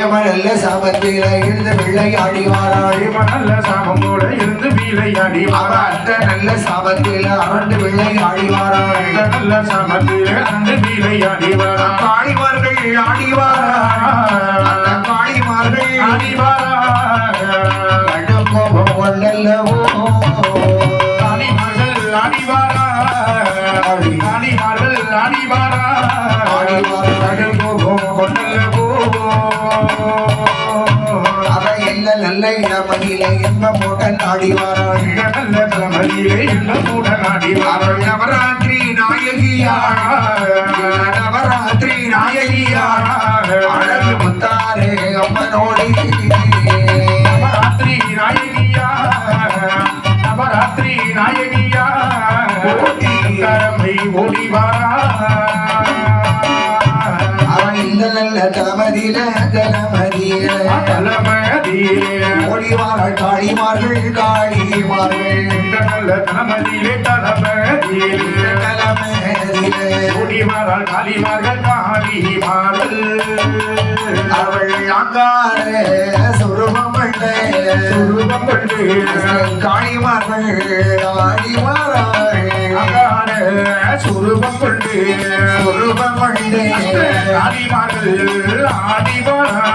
ஏமனல்ல சாபத்தில இருந்து விளையாடி வாராள். நல்ல சாபம் கூட இருந்து வீலையாடி அவ அந்த நல்ல சாபத்தில அரண்டு விளையாடி வாராள். நல்ல சாபத்திலே அந்த வீலையாடி வரா காளிமார்கள் ஆடி நல்ல இடமதியில என்ன போட்ட நாடி வாராள் நல்ல கூட நாடி அவள் நவராத்திரி நாயகியா நவராத்திரி நாயகியா அழகு முத்தாரே அம்மனோடி. நவராத்திரி நாயகியா நவராத்திரி நாயகியா கரமை ஓடி வாரா அவன் இந்த நல்ல தளமதியில தலைமதியிலே ஓடி வாராள் காளிமார்கள் காளிமார்கள் நல்ல தலைமதியிலே தளமதியில ஓடி வாராள் காளிமார்கள் காளிமார்கள் அவள் அங்கார சுருபமண்ட சுரூபம் கொண்டு காளிமார்கள் வாராள் அங்கார சுரூபம் கொண்டு சுருபமண்ட காளிமார்கள் ஆடி வாரா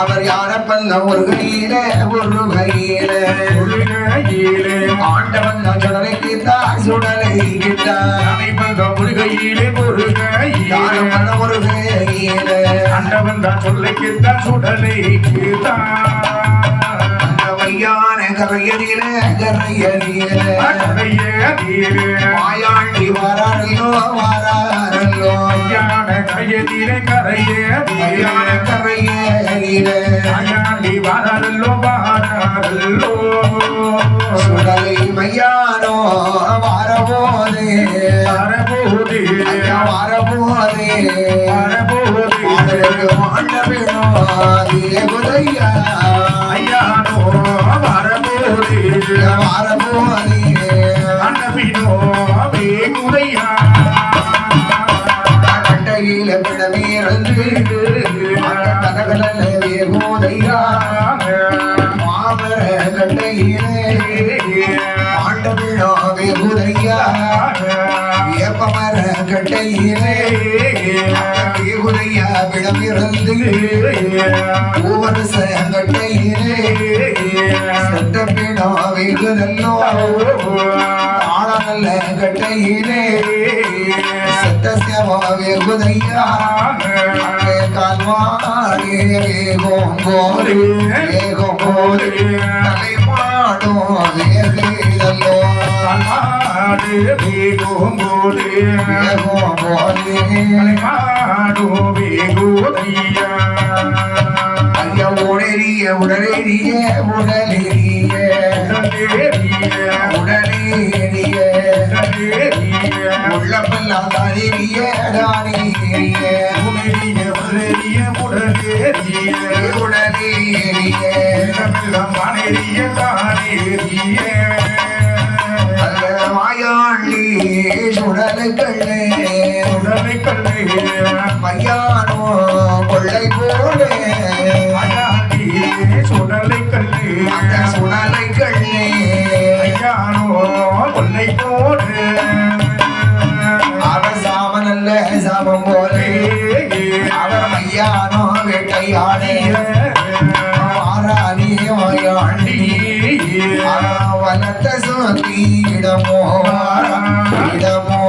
அவர் யாரப்பல்ல ஒரு கையில ஒரு கையில. முருகையிலே ஆண்டவன் தான் சுடலைக்கு தான் சுடலை கிட்டார் அனைவந்த முருகையிலே முருகையிலே யாரப்பல்ல ஒரு கையில. அண்டவன் தான் சொல்லைக்குத்தான் சுடலைக்குத்தான் அந்த வையான கரையடியில கரையடியில. மாயாண்டி வாராரல்லோ வாராரல்லோ யான கரையதிலே வையான கரையடியில. அயாண்டி வாரல்லோ வாரல்லோ சுடலை மையானோ வாரபோதே. வரபோதே. வாரபோதே. வரபோதே. அதற்கு மாண்டவினோ தேவதையா மாமர கட்டையிலே ஆண்டவினோ வேகுதையா வேப்பமர கட்டையிலே வேகுதையா பிடமிருந்து பூவரச கட்டையிலே சட்டப்பினோ வேகுதல்லோ ஆளநல்ல கட்டையிலே சட்டசியமோ வேகுதையா கால்வாடி வேகம் போது வேகம் போது தலைமாடும் வேகிதல்லோ மாடு வேகும்போது வேகம் போது மாடு வேகுதையா ஐயா உடலிய உடலெறிய உடலெறிய உடலெறிய உள்ளப்பெல்லாம் தானேறிய தானேறிய உடலெறிய அந்த மாயாண்டி சுடலுக்கள்ளே பையானோ கொள்ளை போடு சுடலை கண்ணே மாயாண்டி வனத்த சுத்தி இடமோ இடமோ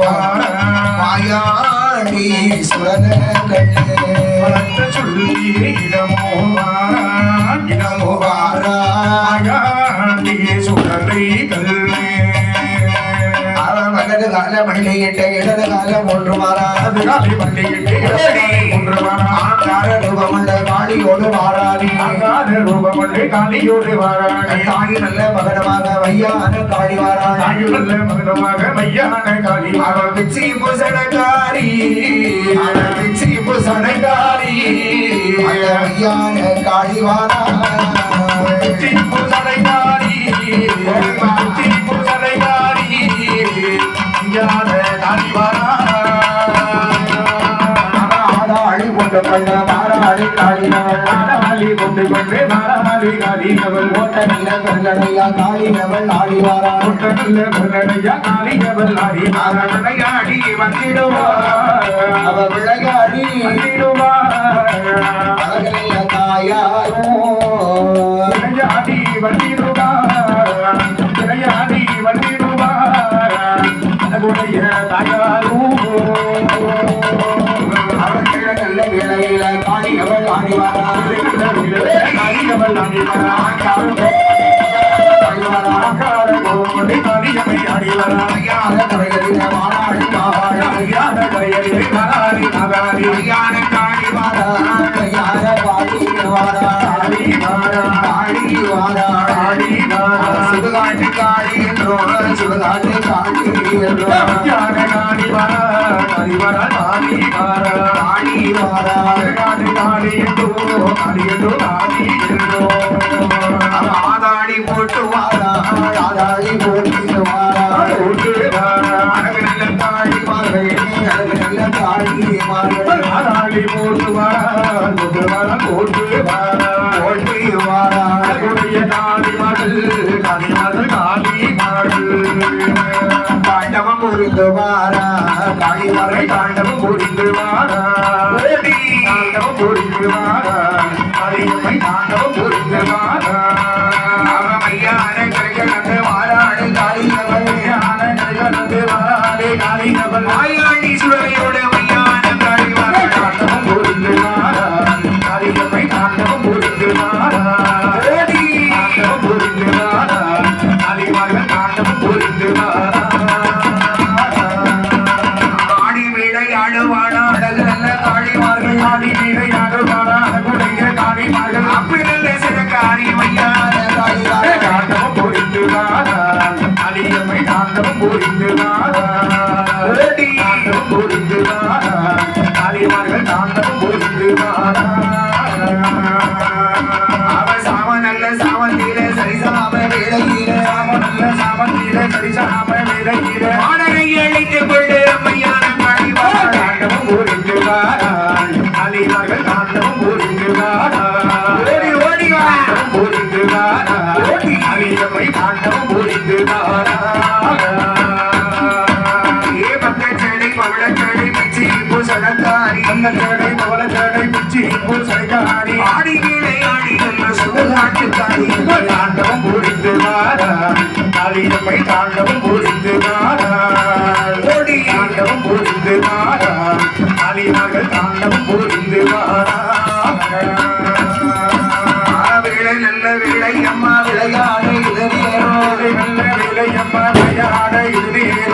மாயாண்டி சுரன கண்ணே இடமோ இடமோ வாரா சுடலை வலது கால மல்லியிட்ட இடது காலம் ஒன்று மாறாது காலை பள்ளியிட்டு ஒன்று ஆங்கார ரூபமுள்ள காளியோடு மாறாதி ஆகாத ரூபமல்லே காளியோடு வாராணி தாய் நல்ல மகனமாக வையான காளி வாராள் தாயுள்ள மகனமாக மையான காளி அவள் பிச்சி புசடக்காரி அவள் பிச்சி புசடக்காரி அவள் வையான காளி வாராள் புதலைகாரி புதலைகாரி ஞான காளி வாரா ஆடாள் கொண்டு கொண்டு மாறாடி காளினவள் மாறாளி கொண்டு கொண்டு மாறாளி காளியவள் ஓட்ட நில கொள்ளடையா ஆடி வாராள் விளையாடி வந்திடுவார் அவ விளையாடி வந்திடுவார் அழகைய தாயாரோ விளையாடி வந்திடுவார் விளையாடி வந்திடுவார் அழகுடைய தாயாரும் அடிவரா சுடுகாட்டு ஞான என்றோ என்றோ என்றோ ஆதாடி போட்டு வாராள் ஆதாடி போட்டு வாராள் புரிந்து வாரா. தாண்டவம் புரிந்து வாரா. தாண்டவம் புரிந்து வாரா. அரியமை தாண்டவம் புரிந்து வாரா. தாண்டவம் பூசணக்காரி அந்த கடை போல கடை பிச்சி பூசைக்காரி ஆடி விளையாடி நல்ல சுடுகாட்டுக்காரி தாண்டவம் புரிந்து வாரா தாண்டவம் புரிந்து